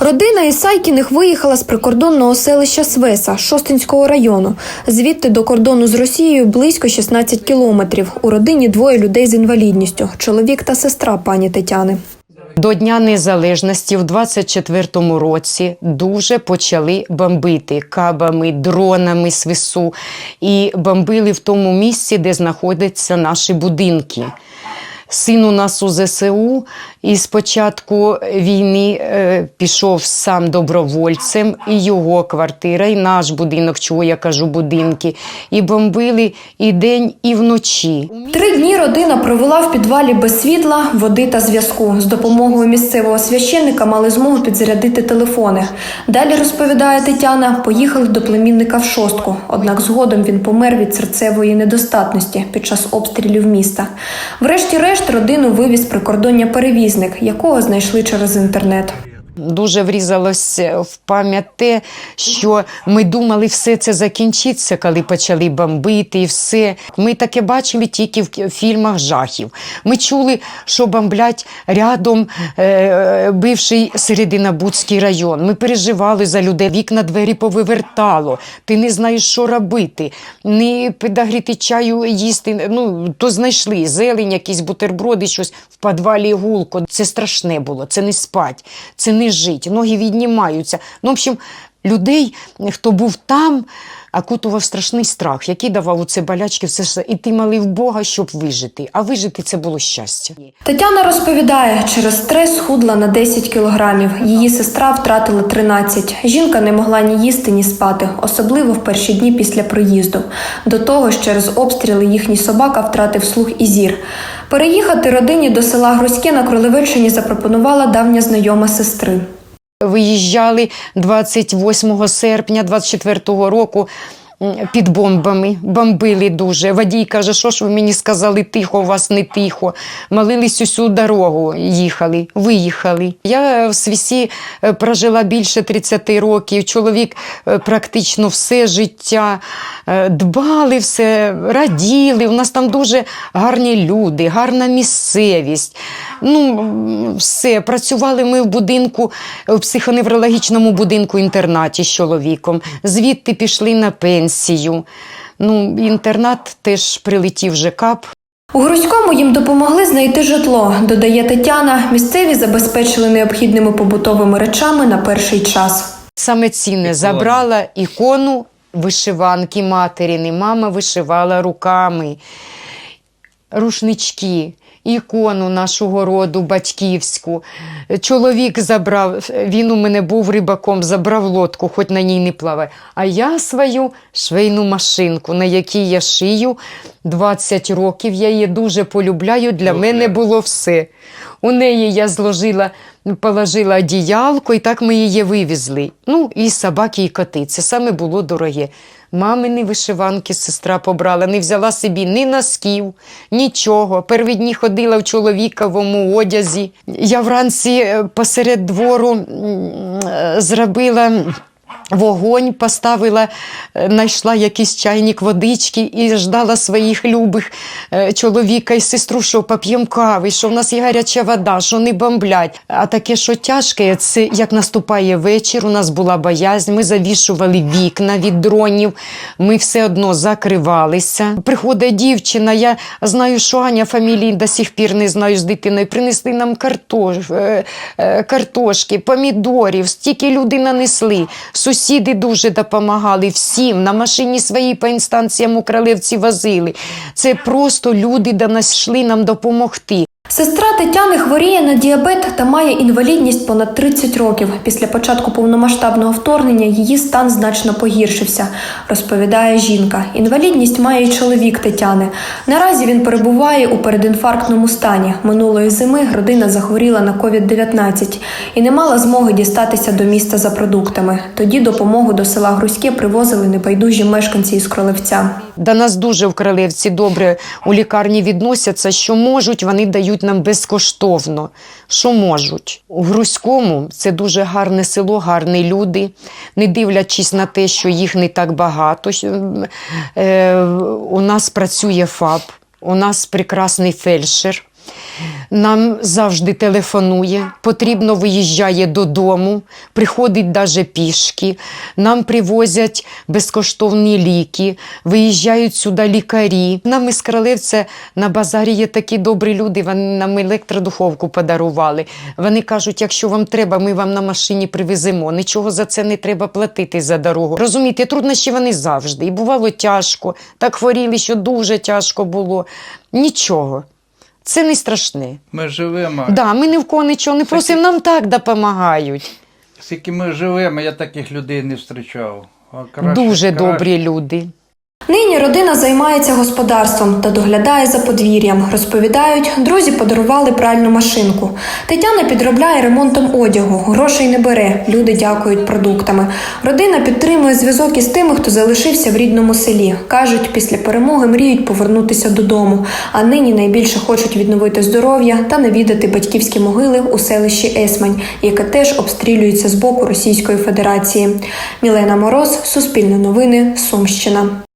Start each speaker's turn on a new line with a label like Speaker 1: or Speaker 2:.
Speaker 1: Родина Ісайкіних виїхала з прикордонного селища Свеса Шостинського району. Звідти до кордону з Росією близько 16 кілометрів. У родині двоє людей з інвалідністю – чоловік та сестра пані Тетяни.
Speaker 2: До Дня Незалежності в 24-му році дуже почали бомбити кабами, дронами з ВСУ і бомбили в тому місці, де знаходяться наші будинки. Син у нас у ЗСУ і з початку війни е, пішов сам добровольцем, і його квартира, і наш будинок, чого я кажу, будинки, і бомбили і день, і вночі.
Speaker 1: Три дні родина провела в підвалі без світла, води та зв'язку. З допомогою місцевого священника мали змогу підзарядити телефони. Далі розповідає Тетяна, поїхали до племінника в шостку. Однак згодом він помер від серцевої недостатності під час обстрілів міста. Врешті-решт родину вивіз прикордоння перевізник, якого знайшли через інтернет.
Speaker 2: Дуже врізалось в пам'ять те, що ми думали, все це закінчиться, коли почали бомбити і все. Ми таке бачили тільки в фільмах жахів. Ми чули, що бомблять рядом е, бивший Серединобудський район. Ми переживали за людей, вікна двері повивертало. Ти не знаєш, що робити, не підогріти чаю їсти. Ну, то знайшли зелень, якісь бутерброди, щось в підвалі гулко. Це страшне було, це не спать, це не жить, ноги віднімаються. Ну, в общем, людей, хто був там, окутував страшний страх, який давав у це болячки, все ж. І ти молив Бога, щоб вижити. А вижити це було щастя.
Speaker 1: Тетяна розповідає, через стрес схудла на 10 кілограмів. Її сестра втратила 13. Жінка не могла ні їсти, ні спати, особливо в перші дні після приїзду. До того ж, через обстріли їхній собака втратив слух і зір. Переїхати родині до села Грузьке на Кролевичині запропонувала давня знайома сестри.
Speaker 2: Виїжджали 28 серпня 24-го року під бомбами, бомбили дуже. Водій каже, що ж ви мені сказали, тихо, у вас не тихо. Молились усю дорогу, їхали, виїхали. Я в Свісі е, прожила більше 30 років, чоловік е, практично все життя е, дбали все, раділи. У нас там дуже гарні люди, гарна місцевість. Ну, все, працювали ми в будинку, в психоневрологічному будинку інтернаті з чоловіком. Звідти пішли на пенсію. Ну, інтернат теж прилетів вже кап.
Speaker 1: У Грузькому їм допомогли знайти житло, додає Тетяна. Місцеві забезпечили необхідними побутовими речами на перший час.
Speaker 2: Саме цінне забрала ікону вишиванки матеріни. Мама вишивала руками, рушнички. Ікону нашого роду батьківську. Чоловік забрав, він у мене був рибаком, забрав лодку, хоч на ній не плаває. А я свою швейну машинку, на якій я шию 20 років. Я її дуже полюбляю. Для мене було все. У неї я зложила, положила одіялко, і так ми її вивезли. Ну, і собаки, і коти. Це саме було дороге. Мамини вишиванки сестра побрала, не взяла собі ні носків, нічого. Первідні ходила в чоловіковому одязі. Я вранці е, посеред двору е, зробила. Вогонь поставила, е, знайшла якийсь чайник водички і ждала своїх любих е, чоловіка і сестру, що поп'ємо кави, що в нас є гаряча вода, що не бомблять. А таке, що тяжке, це як наступає вечір, у нас була боязнь, ми завішували вікна від дронів, ми все одно закривалися. Приходить дівчина, я знаю, що Аня фамілії до сих пір не знаю з дитиною. Принесли нам картош, е, е, картошки, помідорів, стільки люди нанесли. Сусіди дуже допомагали всім. На машині своїй по інстанціям у Кралевці возили. Це просто люди до нас йшли нам допомогти.
Speaker 1: Сестра Тетяни хворіє на діабет та має інвалідність понад 30 років. Після початку повномасштабного вторгнення її стан значно погіршився, розповідає жінка. Інвалідність має й чоловік Тетяни. Наразі він перебуває у передінфарктному стані. Минулої зими родина захворіла на COVID-19 і не мала змоги дістатися до міста за продуктами. Тоді допомогу до села Грузьке привозили небайдужі мешканці із Кролевця.
Speaker 2: До нас дуже в Кралевці добре у лікарні відносяться. Що можуть, вони дають нам безкоштовно. Що можуть. У Грузькому це дуже гарне село, гарні люди, не дивлячись на те, що їх не так багато. Е, у нас працює ФАП, у нас прекрасний фельдшер. Нам завжди телефонує, потрібно виїжджає додому, приходить даже пішки. Нам привозять безкоштовні ліки, виїжджають сюди лікарі. Нам із Кралевця на базарі є такі добрі люди, вони нам електродуховку подарували. Вони кажуть, якщо вам треба, ми вам на машині привеземо. Нічого за це не треба платити за дорогу. Розумієте, труднощі вони завжди. І бувало тяжко, так хворіли, що дуже тяжко було. Нічого. Це не страшне.
Speaker 3: Ми живемо.
Speaker 2: Да, ми ні в кого нічого не просимо, нам так допомагають.
Speaker 3: Скільки ми живемо, я таких людей не зустрічав.
Speaker 2: Дуже
Speaker 3: краще.
Speaker 2: добрі люди.
Speaker 1: Нині родина займається господарством та доглядає за подвір'ям. Розповідають, друзі подарували пральну машинку. Тетяна підробляє ремонтом одягу, грошей не бере. Люди дякують продуктами. Родина підтримує зв'язок із тими, хто залишився в рідному селі. кажуть, після перемоги мріють повернутися додому. А нині найбільше хочуть відновити здоров'я та навідати батьківські могили у селищі Есмань, яке теж обстрілюється з боку Російської Федерації. Мілена Мороз, Суспільне новини, Сумщина.